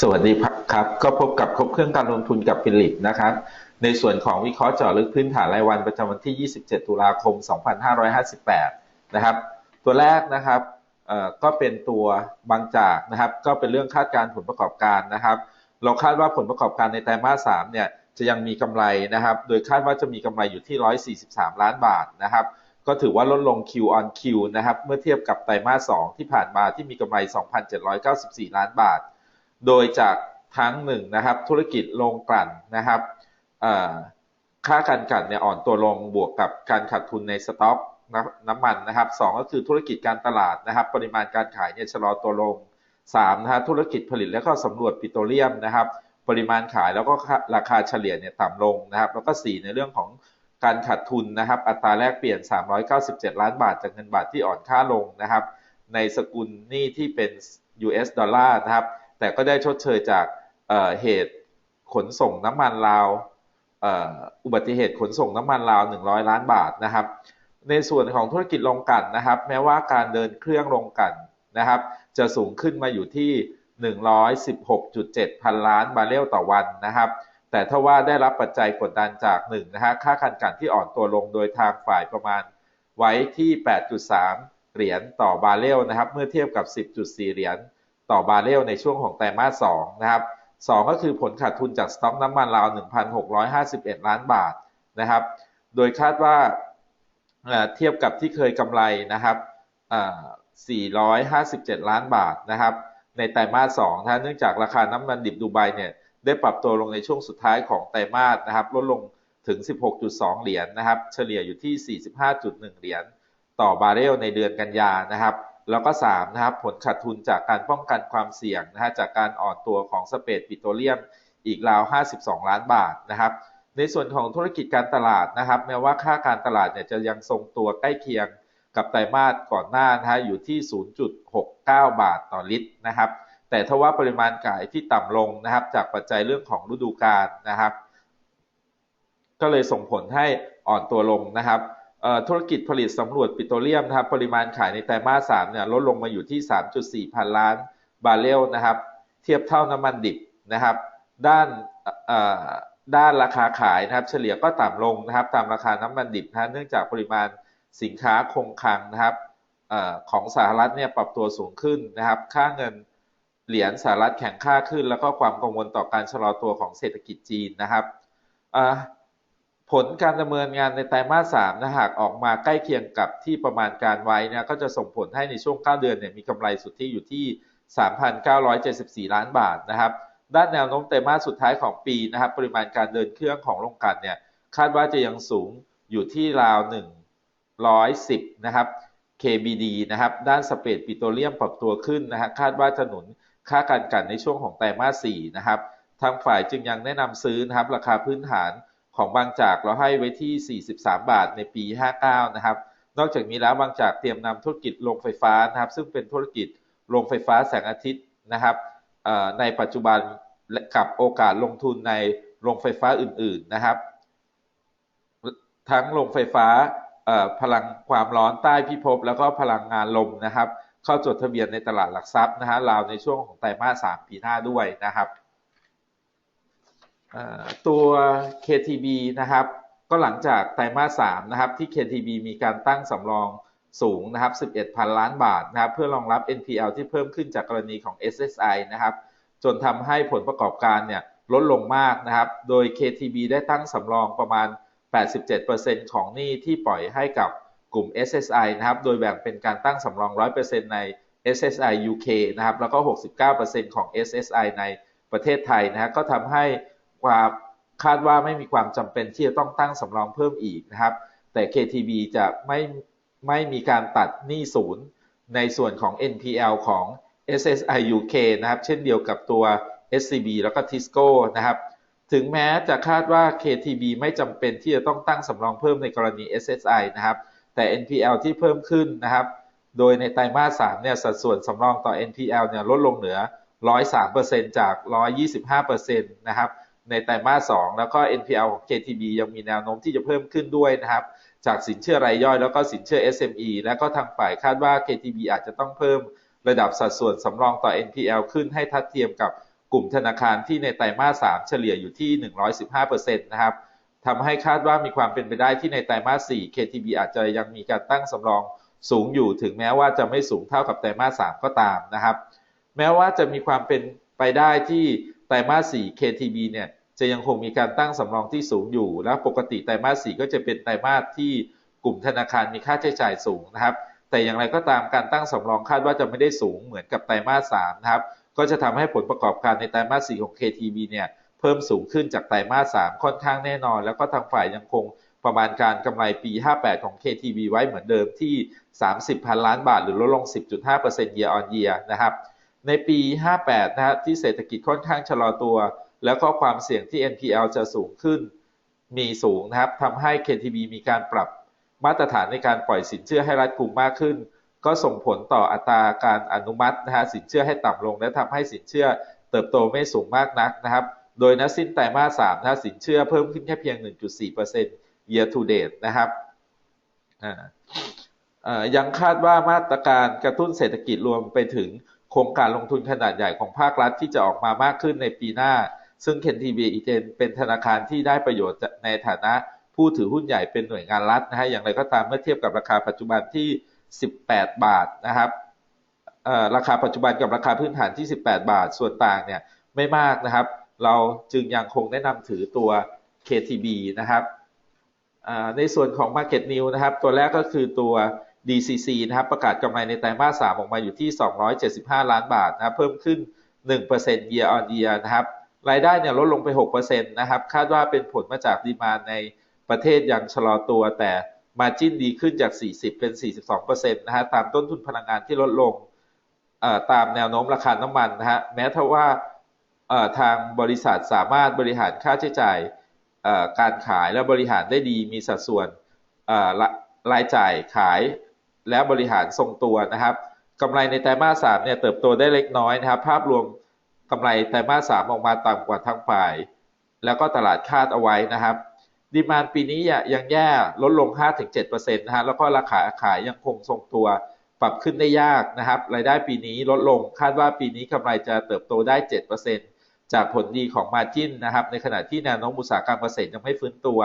สวัสดีครับ ก็พบกับครบเครื่องการลงทุนกับฟิลิปนะครับ ในส่วนของวิเคราะห์เจาะลึกพื้นฐานรายวันประจำวันที่ 27 ตุลาคม 2558 นะครับ ตัวแรกนะครับก็เป็นตัวบางจากนะครับ ก็เป็นเรื่องคาดการผลประกอบการนะครับ เราคาดว่าผลประกอบการในไตรมาส 3 เนี่ยจะยังมีกำไรนะครับ โดยคาดว่าจะมีกำไรอยู่ที่ 143 ล้านบาทนะครับ ก็ถือว่าลดลง Q on Q นะครับ เมื่อเทียบกับไตรมาส 2 ที่ผ่านมาที่มีกำไร 2,794 ล้านบาท โดยจากทั้งหนึ่งนะครับ ธุรกิจโรงกลั่นนะครับค่าการกลั่นเนี่ยอ่อนตัวลงบวกกับการขาดทุนในสต็อกน้ำมันนะครับสก็คือธุรกิจการตลาดนะครับ ปริมาณการขายเนี่ยชะลอตัวลง3นะฮะธุรกิจผลิตและก็สำรวจปิโตรเลียมนะครับ ปริมาณขายแล้วก็ราคาเฉลี่ยเนี่ยต่ำลงนะครับ แล้วก็ 4 ในเรื่องของการขาดทุนนะครับ อัตราแลกเปลี่ยน 397 ล้านบาทจากเงินบาทที่อ่อนค่าลงนะครับ ในสกุลหนี้ที่เป็น US ดอลลาร์นะครับ แต่ก็ได้ชดเชยจากเหตุขนส่งน้ำมันลาวอุบัติเหตุขนส่งน้ำมันลาว 100 ล้านบาทนะครับ ในส่วนของธุรกิจโรงกลั่นนะครับ แม้ว่าการเดินเครื่องโรงกลั่นนะครับ จะสูงขึ้นมาอยู่ที่ 116.7 พันล้านบาร์เรลต่อวันนะครับ แต่ถ้าว่าได้รับปัจจัยกดดันจาก1นะฮะค่าคันกันที่อ่อนตัวลงโดยทางฝ่ายประมาณไว้ที่ 8.3 เหรียญต่อบาร์เรลนะครับ เมื่อเทียบกับ 10.4 เหรียญ ต่อบาร์เรลในช่วงของไตรมาส2นะครับ2ก็คือผลขาดทุนจากสต็อกน้ำมันราว 1,651 ล้านบาทนะครับ โดยคาดว่าเทียบกับที่เคยกำไรนะครับ457 ล้านบาทนะครับ ในไตรมาส2นะเนื่องจากราคาน้ำมันดิบดูไบเนี่ยได้ปรับตัวลงในช่วงสุดท้ายของไตรมาสนะครับ ลดลงถึง 16.2 เหรียญนะครับ เฉลี่ยอยู่ที่ 45.1 เหรียญต่อบาร์เรลในเดือนกันยานะครับ แล้วก็3นะครับผลขาดทุนจากการป้องกันความเสี่ยงนะฮะจากการอ่อนตัวของสเปดปิโตรเลียมอีกราว 52 ล้านบาทนะครับ ในส่วนของธุรกิจการตลาดนะครับ แม้ว่าค่าการตลาดเนี่ยจะยังทรงตัวใกล้เคียงกับไตรมาสก่อนหน้านะฮะอยู่ที่ 0.69 บาทต่อลิตรนะครับ แต่ถ้าว่าปริมาณขายที่ต่ำลงนะครับ จากปัจจัยเรื่องของฤดูกาลนะครับ ก็เลยส่งผลให้อ่อนตัวลงนะครับ ธุรกิจผลิตสำรวจปิโตรเลียมนะครับ ปริมาณขายในไตรมาส 3 เนี่ยลดลงมาอยู่ที่ 3.4 พันล้านบาร์เรลนะครับ เทียบเท่าน้ำมันดิบนะครับ ด้านด้านราคาขายนะครับ เฉลี่ยก็ต่ำลงนะครับ ตามราคาน้ำมันดิบนะเนื่องจากปริมาณสินค้าคงคลังนะครับอของสหรัฐเนี่ยปรับตัวสูงขึ้นนะครับ ค่าเงินเหรียญสหรัฐแข็งค่าขึ้น แล้วก็ความกังวลต่อการชะลอตัวของเศรษฐกิจจีนนะครับ ผลการดำเนินงานในไตรมาสสามนะหากออกมาใกล้เคียงกับที่ประมาณการไว้นะก็จะส่งผลให้ในช่วง 9 เดือนเนี่ยมีกำไรสุทธิอยู่ที่ 3,974 ล้านบาทนะครับ ด้านแนวโน้มไตรมาสสุดท้ายของปีนะครับ ปริมาณการเดินเครื่องของโรงกลั่นเนี่ยคาดว่าจะยังสูงอยู่ที่ราว 110 นะครับ KBD นะครับ ด้านสเปดปิโตรเลียมปรับตัวขึ้นนะฮะคาดว่าจะหนุนค่าการกันในช่วงของไตรมาส4นะครับ ทางฝ่ายจึงยังแนะนำซื้อนะครับ ราคาพื้นฐาน ของบางจากเราให้ไว้ที่ 43 บาทในปี 59 นะครับ นอกจากนี้แล้วบางจากเตรียมนำธุรกิจโรงไฟฟ้านะครับ ซึ่งเป็นธุรกิจโรงไฟฟ้าแสงอาทิตย์นะครับในปัจจุบันกับโอกาสลงทุนในโรงไฟฟ้าอื่น ๆนะครับ ทั้งโรงไฟฟ้าพลังความร้อนใต้พิภพแล้วก็พลังงานลมนะครับ เข้าจดทะเบียนในตลาดหลักทรัพย์นะฮะราวในช่วงของไตรมาส3ปีหน้าด้วยนะครับ ตัว KTB นะครับ ก็หลังจากไตรมาส3นะครับ ที่ KTB มีการตั้งสำรองสูงนะครับ 11พันล้านบาทนะครับ เพื่อรองรับ NPL ที่เพิ่มขึ้นจากกรณีของ SSI นะครับ จนทำให้ผลประกอบการเนี่ยลดลงมากนะครับ โดย KTB ได้ตั้งสำรองประมาณ 87%ของหนี้ที่ปล่อยให้กับกลุ่ม SSI นะครับ โดยแบ่งเป็นการตั้งสำรอง 100%ใน SSI UK นะครับ แล้วก็ 69%ของ SSI ในประเทศไทยนะครับก็ทำให้ ความคาดว่าไม่มีความจำเป็นที่จะต้องตั้งสำรองเพิ่มอีกนะครับ แต่ KTB จะไม่ไม่มีการตัดหนี้ศูนย์ในส่วนของ NPL ของ SSI UK นะครับ เช่นเดียวกับตัว SCB แล้วก็ Tisco นะครับ ถึงแม้จะคาดว่า KTB ไม่จำเป็นที่จะต้องตั้งสำรองเพิ่มในกรณี SSI นะครับ แต่ NPL ที่เพิ่มขึ้นนะครับ โดยในไตรมาส 3 เนี่ยสัดส่วนสำรองต่อ NPL เนี่ยลดลงเหนือ 103%จาก 125%นะครับ ในไตรมาส 2 แล้วก็ NPL ของ KTB ยังมีแนวโน้มที่จะเพิ่มขึ้นด้วยนะครับ จากสินเชื่อรายย่อยแล้วก็สินเชื่อ SME และก็ทางฝ่ายคาดว่า KTB อาจจะต้องเพิ่มระดับสัดส่วนสำรองต่อ NPL ขึ้นให้ทัดเทียมกับกลุ่มธนาคารที่ในไตรมาส 3 เฉลี่ยอยู่ที่ 115%นะครับทำให้คาดว่ามีความเป็นไปได้ที่ในไตรมาส 4 KTB อาจจะยังมีการตั้งสำรองสูงอยู่ถึงแม้ว่าจะไม่สูงเท่ากับไตรมาส 3 ก็ตามนะครับ แม้ว่าจะมีความเป็นไปได้ที่ ไตรมาส4 KTB เนี่ยจะยังคงมีการตั้งสำรองที่สูงอยู่ และปกติไตรมาส4ก็จะเป็นไตรมาสที่กลุ่มธนาคารมีค่าใช้จ่ายสูงนะครับ แต่อย่างไรก็ตามการตั้งสำรองคาดว่าจะไม่ได้สูงเหมือนกับไตรมาส3นะครับ ก็จะทำให้ผลประกอบการในไตรมาส4ของ KTB เนี่ยเพิ่มสูงขึ้นจากไตรมาส3ค่อนข้างแน่นอน แล้วก็ทางฝ่ายยังคงประมาณการกำไรปี 58 ของ KTB ไว้เหมือนเดิมที่ 30 พันล้านบาท หรือลดลง 10.5% year on year นะครับ ในปี 58 นะฮะที่เศรษฐกิจค่อนข้างชะลอตัว แล้วก็ความเสี่ยงที่ NPL จะสูงขึ้น มีสูงนะครับทำให้ KTB มีการปรับมาตรฐานในการปล่อยสินเชื่อให้รัดกุมมากขึ้น ก็ส่งผลต่ออัตราการอนุมัตินะฮะสินเชื่อให้ต่ำลง และทำให้สินเชื่อเติบโตไม่สูงมากนักนะครับ โดยนัสิ้นไตรมาส3นะสินเชื่อเพิ่มขึ้นแค่เพียง 1.4% year to date นะครับยังคาดว่ามาตรการกระตุ้นเศรษฐกิจรวมไปถึง โครงการลงทุนขนาดใหญ่ของภาครัฐที่จะออกมามากขึ้นในปีหน้า ซึ่ง KTB อีเจนเป็นธนาคารที่ได้ประโยชน์ในฐานะผู้ถือหุ้นใหญ่เป็นหน่วยงานรัฐนะฮะอย่างไรก็ตามเมื่อเทียบกับราคาปัจจุบันที่ 18 บาทนะครับราคาปัจจุบันกับราคาพื้นฐานที่ 18 บาทส่วนต่างเนี่ยไม่มากนะครับ เราจึงยังคงแนะนำถือตัว KTB นะครับในส่วนของ Market New นะครับ ตัวแรกก็คือตัว DCC นะครับประกาศกำไรในไตรมาส 3 ออกมาอยู่ที่ 275 ล้านบาทนะครับเพิ่มขึ้น 1% year on year นะครับรายได้เนี่ยลดลงไป 6%นะครับคาดว่าเป็นผลมาจากดีมาในประเทศยังชะลอตัวแต่มาจิ้นดีขึ้นจาก 40 เป็น 42%นะฮะตามต้นทุนพลังงานที่ลดลงตามแนวโน้มราคาน้ำมันนะฮะแม้ทว่าทางบริษัทสามารถบริหารค่าใช้จ่ายการขายและบริหารได้ดีมีสัดส่วนรายจ่ายขาย และบริหารทรงตัวนะครับกำไรในไตรมาสสามเนี่ยเติบโตได้เล็กน้อยนะครับ ภาพรวมกำไรไตรมาสสามออกมาต่ำกว่าทางฝ่าย แล้วก็ตลาดคาดเอาไว้นะครับ ดีมานปีนี้ยังแย่ลดลง 5-7%นะฮะแล้วก็ราคาขายยังคงทรงตัวปรับขึ้นได้ยากนะครับ รายได้ปีนี้ลดลงคาดว่าปีนี้กำไรจะเติบโตได้ 7%จากผลดีของมาจินนะครับ ในขณะที่แนวโน้มอุตสาหกรรมเกษตรยังไม่ฟื้นตัว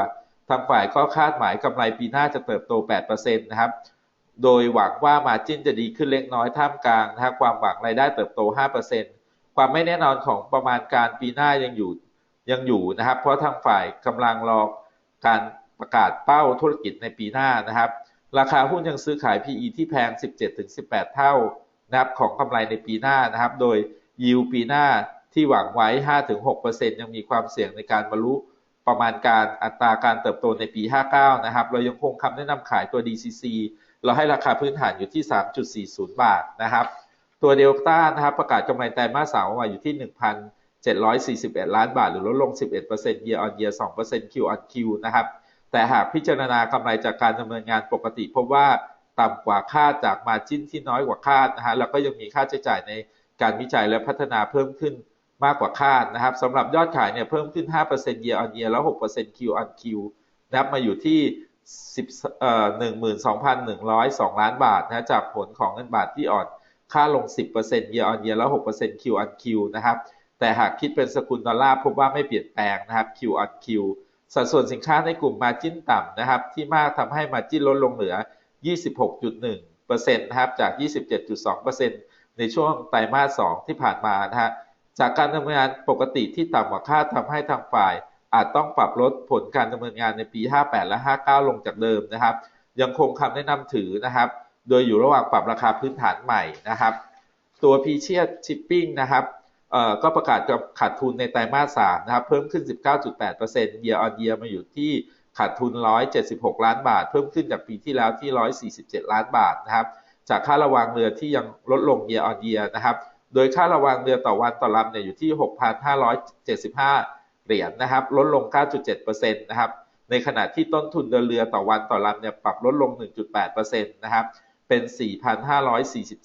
ทางฝ่ายก็คาดหมายกำไรปีหน้าจะเติบโต 8%นะครับ โดยหวังว่ามาจินจะดีขึ้นเล็กน้อยท่ามกลางนะครับความหวังรายได้เติบโต 5%ความไม่แน่นอนของประมาณการปีหน้ายังอยู่ยังอยู่นะครับ เพราะทางฝ่ายกำลังรอการประกาศเป้าธุรกิจในปีหน้านะครับ ราคาหุ้นยังซื้อขาย PE ที่แพง 17-18 เท่านะครับของกำไรในปีหน้านะครับ โดยยิวปีหน้าที่หวังไว้ 5-6%ยังมีความเสี่ยงในการบรรลุ ประมาณการอัตราการเติบโตในปี 59 นะครับ เรายังคงคำแนะนำขายตัว DCC เราให้ราคาพื้นฐานอยู่ที่ 3.40 บาทนะครับ ตัวเดลต้านะครับประกาศกำไรไตรมาสสามออกมาอยู่ที่ 1,741 ล้านบาท หรือลดลง 11% year on year 2% Q on Q นะครับ แต่หากพิจารณากำไรจากการดำเนินงานปกติพบว่าต่ำกว่าคาดจากมาจิ้นที่น้อยกว่าคาดนะฮะแล้วก็ยังมีค่าใช้จ่ายในการวิจัยและพัฒนาเพิ่มขึ้น มากกว่าคาดนะครับสำหรับยอดขายเนี่ยเพิ่มขึ้น 5% year on year แล้ว 6% Q on Q นะครับมาอยู่ที่10เอ่อ12,102 ล้านบาทนะจากผลของเงินบาทที่อ่อนค่าลง 10% year on year แล้ว 6% Q on Q นะครับ แต่หากคิดเป็นสกุลดอลลาร์พบว่าไม่เปลี่ยนแปลงนะครับ Q on Q สัดส่วนสินค้าในกลุ่มมาจิ้นต่ำนะครับ ที่มากทำให้มาจิ้นลดลงเหลือ 26.1%นะครับ จาก 27.2%ในช่วงไตรมาส 2 ที่ผ่านมานะฮะ จากการดำเนินงานปกติที่ต่ำกว่าคาดทำให้ทางฝ่าย อาจต้องปรับลดผลการดำเนินงานในปี 58 และ 59 ลงจากเดิมนะครับ ยังคงคำแนะนำถือนะครับ โดยอยู่ระหว่างปรับราคาพื้นฐานใหม่นะครับ ตัวพีเชียชิปปิ้งนะครับก็ประกาศกับขาดทุนในไตรมาส 3 นะครับ เพิ่มขึ้น 19.8% year on year มาอยู่ที่ขาดทุน 176 ล้านบาท เพิ่มขึ้นจากปีที่แล้วที่ 147 ล้านบาทนะครับ จากค่าระวางเรือที่ยังลดลง year on year นะครับ โดยค่าระวางเรือต่อวันต่อลำเนี่ยอยู่ที่ 6,575 เหรียญนนะครับ ลดลง 9.7%นะครับ ในขณะที่ต้นทุนเดินเรือต่อวันต่อลำเนี่ยปรับลดลง 1.8%นะครับ เป็น 4,547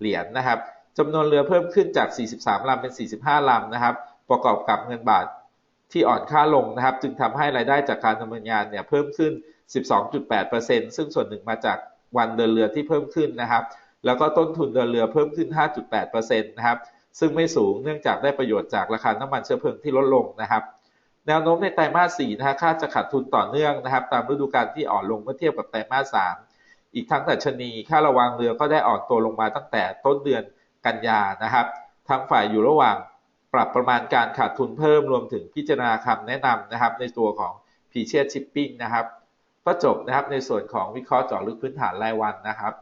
เหรียญนนะครับจำนวนเรือเพิ่มขึ้นจาก 43 ลำเป็น 45 ลำนะครับ ประกอบกับเงินบาทที่อ่อนค่าลงนะครับ จึงทำให้รายได้จากการดำเนินงานเนี่ยเพิ่มขึ้น 12.8%ซึ่งส่วนหนึ่งมาจากวันเดินเรือที่เพิ่มขึ้นนะครับ แล้วก็ต้นทุนเดินเรือเพิ่มขึ้น 5.8%นะครับ ซึ่งไม่สูงเนื่องจากได้ประโยชน์จากราคาน้ำมันเชื้อเพลิงที่ลดลงนะครับ แนวโน้มในไตรมาส4นะฮะคาดจะขาดทุนต่อเนื่องนะครับ ตามฤดูกาลที่อ่อนลงเมื่อเทียบกับไตรมาส3อีกทั้งดัชนีค่าระวางเรือก็ได้อ่อนตัวลงมาตั้งแต่ต้นเดือนกันยานะครับทั้งฝ่ายอยู่ระหว่างปรับประมาณการขาดทุนเพิ่มรวมถึงพิจารณาคำแนะนำนะครับ ในตัวของพีเชียชิปปิ้งนะครับ ก็จบนะครับในส่วนของวิเคราะห์เจาะลึกพื้นฐานรายวันนะครับ